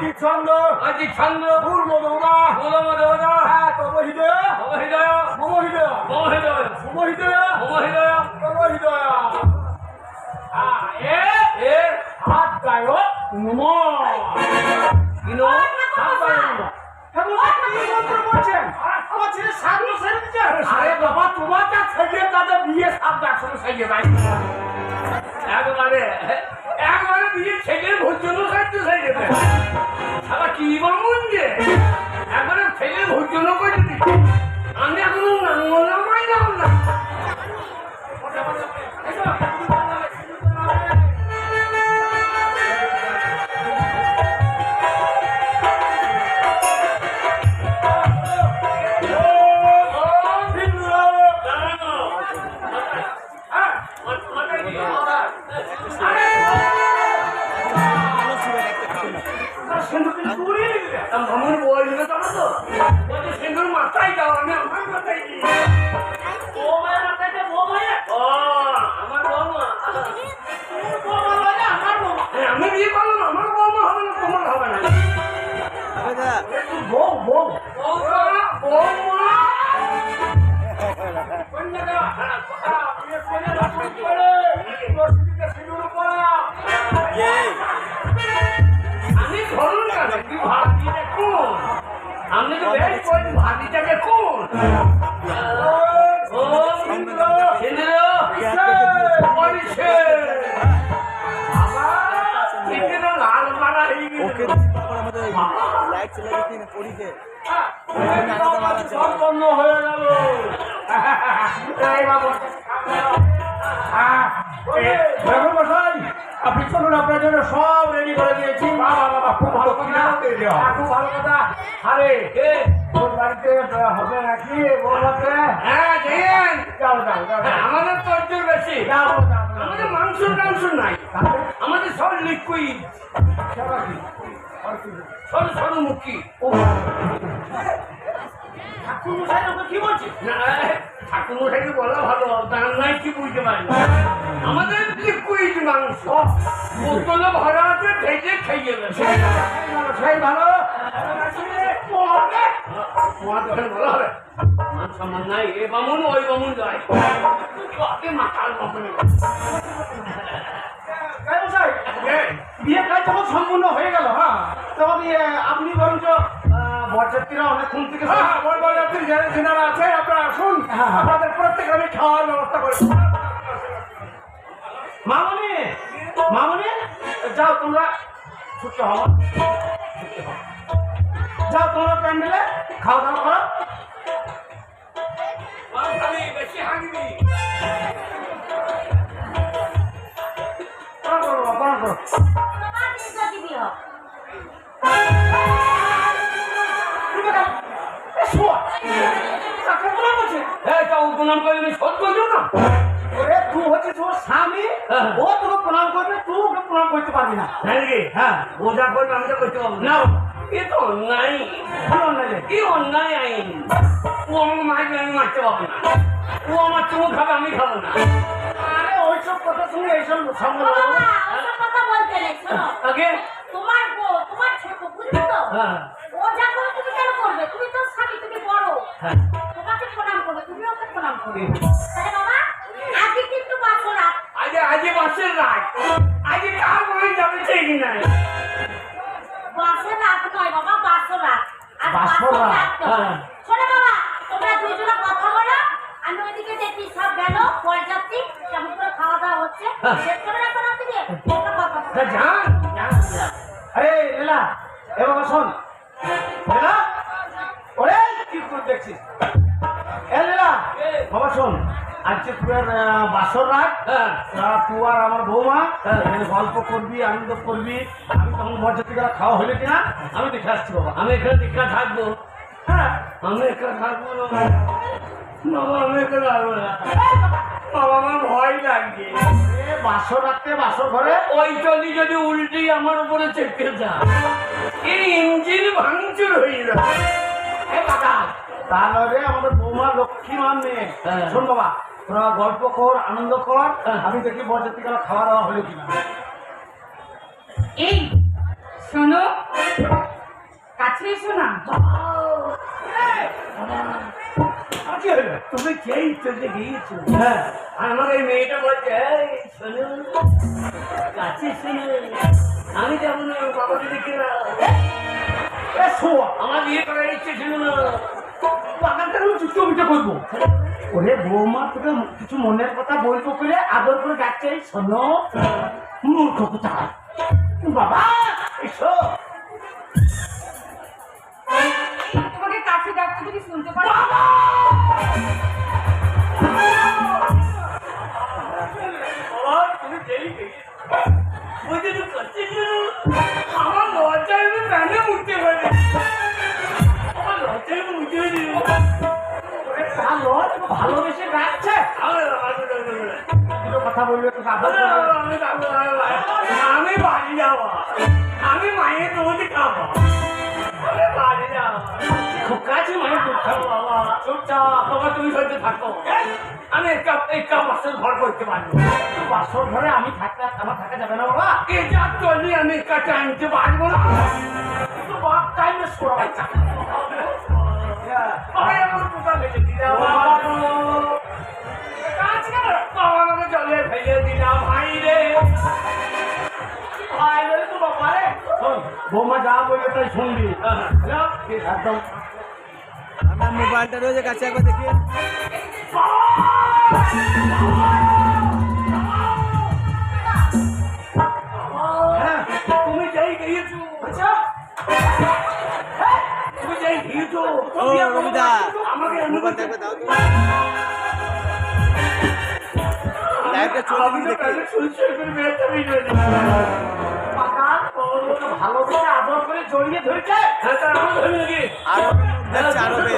আদি ছন্দ আজি ছন্দ পূর্ব দৌড়া মূল মদোদা তব হৃদয় মম হৃদয় মম হৃদয় মম হৃদয় মম হৃদয় মম হৃদয় তব হৃদয় আমি তো বেশ কোন লাইট চলে গেছে সম্পন্ন হয়ে গেল। চলুন আপনার জন্য সব রেডি করে দিয়েছি। বাবা বাবা খুব ভালো কথা। খুব ভালো কথা। আরে এ, তোর বাড়িতে হবে নাকি? বলতে হ্যাঁ জেন যাও যাও যাও। হ্যাঁ, আমাদের তর্জর বেশি। যাও যাও আমাদের মাংস টাংস নাই আমাদের সব লিকুইড সরু সরু মুখী। ঠাকুর মশাই ওকে কি বলছি? না ঠাকুর মশাইকে বলা ভালো তার নাই কি বুঝতে পারি। আমাদের লিকুইড মাংস? বোতলে ভরা আছে ভেজে খেয়ে গেছে সেই ভালো ভালো। হবে। সম্মান নাই এ বামুন ওই বামুন যায়। কাকে মাথার বামুন। কাজ সম্পূর্ণ হয়ে গেল হ্যাঁ? তখন আপনি বরঞ্চ বরযাত্রীরা অনেকক্ষণ থেকে হ্যাঁ, বরযাত্রী যারা যেনারা আছে আপনারা আসুন। হ্যাঁ, হ্যাঁ। আপনাদের প্রত্যেক আমি খাওয়ার ব্যবস্থা করে মামনি মামনি যাও তোমরা। ছুটতে হও ছুটতে হও। যাও তোমরা প্যান্ডেলে খাওয়া দাওয়া করো। করো বাবা, তা উপনাম করে আমি শোধ করছ না? ওরে, তুই হচ্ছিস ওর স্বামী? হ্যাঁ। ও তোকে প্রণাম করবে তুই ওকে প্রণাম করতে পারবি না। হ্যাঁ রে হ্যাঁ। বোঝা করবে আমি তো করতে পারব। না। এ তো অন্যায়। কি অন্যায় কি অন্যায় আইন? ও আমার মাকে আমি মারতে পারব না। ও আমার চুমু খাবে আমি খাব না। আরে ওইসব কথা শুনে এইসব সঙ্গে আগে? তোমার বউ তোমার ছোট বুঝলি তো? হ্যাঁ। ও যা করে তুমি কেন করবে? তুমি তো স্বামী তুমি বড়। হ্যাঁ। প্রণাম করবে তুমি ওকে প্রণাম করবে। তাহলে বাবা আজকে কিন্তু বাসর রাত। আজকে আজকে বাসের রাত। আজকে কার যাবে ঠিক নাই বাসের রাত নয় বাবা বাসর রাত। আজ বাসর রাত। হ্যাঁ। শোনো বাবা তোমরা দুইজনে কথা বলো। আমি ওইদিকে দেখি সব গেল বরযাত্রী কেমন করে খাওয়া দাওয়া হচ্ছে। হ্যাঁ। শেষ করে রাখো রাত্রি দিয়ে কথা যান যান যান। আরে লীলা এ শোন আজকে তোর বাসর রাত। হ্যাঁ। তুই আর আমার বৌমা হ্যাঁ। গল্প করবি আনন্দ করবি। আমি তখন বরযাত্রীরা খাওয়া হলে কিনা? আমি দেখে আসছি বাবা। আমি এখানে দীক্ষা থাকব। হ্যাঁ। আমি এখানে থাকব না বাবা আমি এখানে থাকব না। বাবা আমার ভয় লাগছে বাসর বাসর ঘরে। ওই যদি উল্টি আমার উপরে চেপে যায় এই ইঞ্জিন ভাঙচুর হয়ে যাবে। এ কাকা তাহলে আমাদের বৌমা লক্ষ্মী মান মেয়ে হ্যাঁ। শোন বাবা তোরা গল্প কর আনন্দ কর হ্যাঁ। আমি দেখি বরযাত্রীরা খাওয়া দাওয়া হলো কিনা। এই শোনো কাছে এসো না। তুমি যেই চলে গিয়েছো। হ্যাঁ। আর আমার এই মেয়েটা বলছে শোনো কাছে শোনো আমি যেমন বাবাকে দেখি না আমার বিয়ে করার ইচ্ছে ছিল না। বাগানটা চুপচাপ করব ওরে বৌমা তোকে কিছু মনের কথা বলব করে আদর করে ডাকছে শোনো। মূর্খ কোথায় বাবা এসো। তোমাকে কাছে ডাকতে তুমি শুনতে পারো। কথা বলবে আমি বাড়ি যাব। আমি মায়ের তোমাকে খাব। আমি বাড়ি যাব। খুব কাছে মায়ের দুধ খাব বাবা। চুপচাপ বাবা তুমি সত্যি থাকো। আমি একটা একটা মাসের ঘর করতে পারব। বাসর ঘরে আমি আমার থাকা যাবে না বাবা। এটা চলি আমি পারব না। টাইম আমার দিলাম একদম আমার মোবাইলটা রয়েছে কাছে একবার দেখি হ্যাঁ তুমি যাই গিয়েছো আচ্ছা তুমি যাই গিয়েছো ও রবিদা আমাকে মোবাইলটা একবার দাও তো লাইভটা চলছে কি দেখি বাগান ওকে ভালোবেসে আদর করে জড়িয়ে ধরেছে। আরবে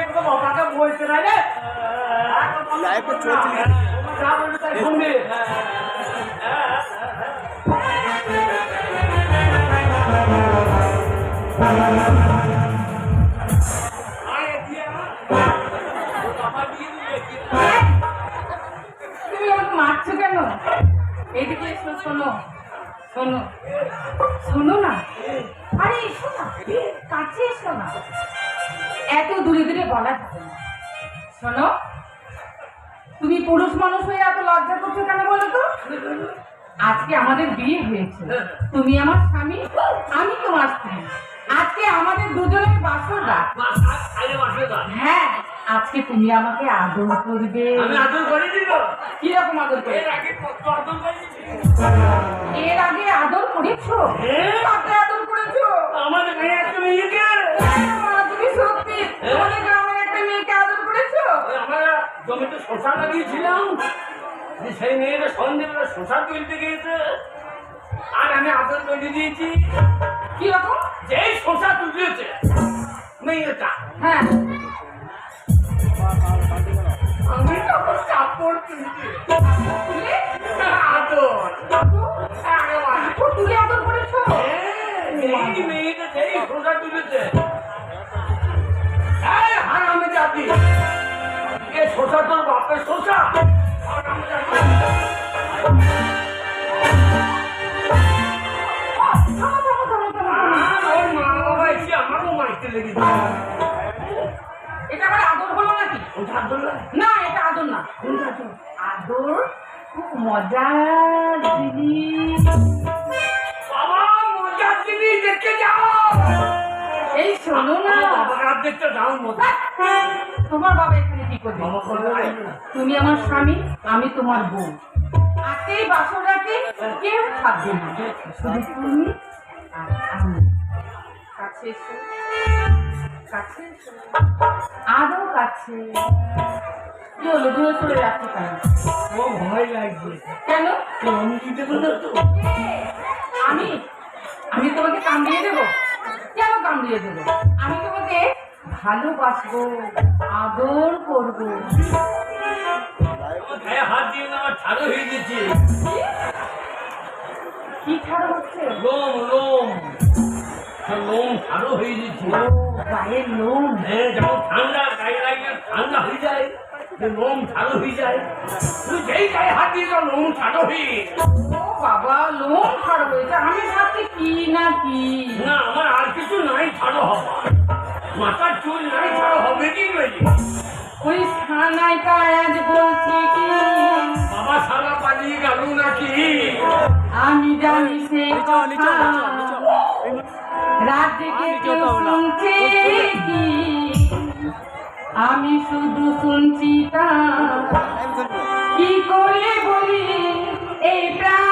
একদম বাবাকে বলছে না? রে লাইভটা চলছে। শোনো শোনো শোনো না। আরে এসো না কাছে এসো না। এত দূরে দূরে বলা যাবে না। শোনো তুমি পুরুষ মানুষ হয়ে এত লজ্জা করছ কেন বলো তো? আজকে আমাদের বিয়ে হয়েছে। তুমি আমার স্বামী আমি তোমার স্ত্রী। আজকে আমাদের দুজনের বাসর রাত। হ্যাঁ আজকে তুমি আমাকে আদর করবে। আমি আদর করে দিব। আদর করবে এর আগে কত আদর করেছি? এর আগে আদর করেছ? হ্যাঁ। কাকে আদর করেছ? আমাদের মেয়ে একটা মেয়েকে। মা, তুমি সত্যি তোমাদের গ্রামের একটা মেয়েকে আদর করেছ? আমরা জমিতে শশা লাগিয়েছিলাম। সেই মেয়েটা সন্ধ্যেবেলা শশা তুলতে গিয়েছে। আর আমি আদর করে দিয়েছি। কীরকম? যেই শশা তুলেছে মেয়েটা। হ্যাঁ। আমি তখন কাপড় তুলছি তুলে আদর একেবারে। তুলে আদর করেছ এই মেয়েটা যেই শশা তুলেছে এই হারামে জাতি এ শশা তোর বাপের হারামে জাতি। লেগেছে এটা আবার আদর হলো নাকি। না আদর না আদর খুব মজার জিনিস। বাবা মজার জিনিস দেখতে যাও। এই শোনো না। দেখতে যাও মজা। তোমার বাবা এখানে কি করবে। তুমি আমার স্বামী আমি তোমার বউ। আজকে এই রাতে কেউ থাকবে না। শুধু তুমি আর আমি। কাছে এসো। কাছে এসো। আরও কাছে। কি হলো দূরে সরে যাচ্ছে কেন ও ভয় লাগছে। কেন? আমি দিতে পারব তো? আমি আমি তোমাকে কামড়িয়ে দেবো? কেন কামড়িয়ে দেবো? আমি তোমাকে ভালোবাসবো আদর করব। হাত দিয়ে আমার হয়ে গেছে। কি হচ্ছে? লোম লোম। হয়ে গেছে। গায়ের লোম। হ্যাঁ ঠান্ডা গায়ে ঠান্ডা হয়ে যায়। লোম ছাড়ো হয়ে যায়। তুই যেই গায়ে হাত দিয়ে লোম ছাড়ো হয়ে। ও বাবা লোন খারাপ হয়েছে আমি ভাবছি কি না কি? না আমার আর কিছু নাই ছাড়ো হবা। মাথার চুল নাই ছাড়ো হবে কি বলি ওই সানাইটা আজ বলছে কি? বাবা সারা পালিয়ে গেল নাকি? আমি জানি সে কথা। রাত জেগে আমি শুধু শুনছি তা। কি করে বলি এই প্রাণ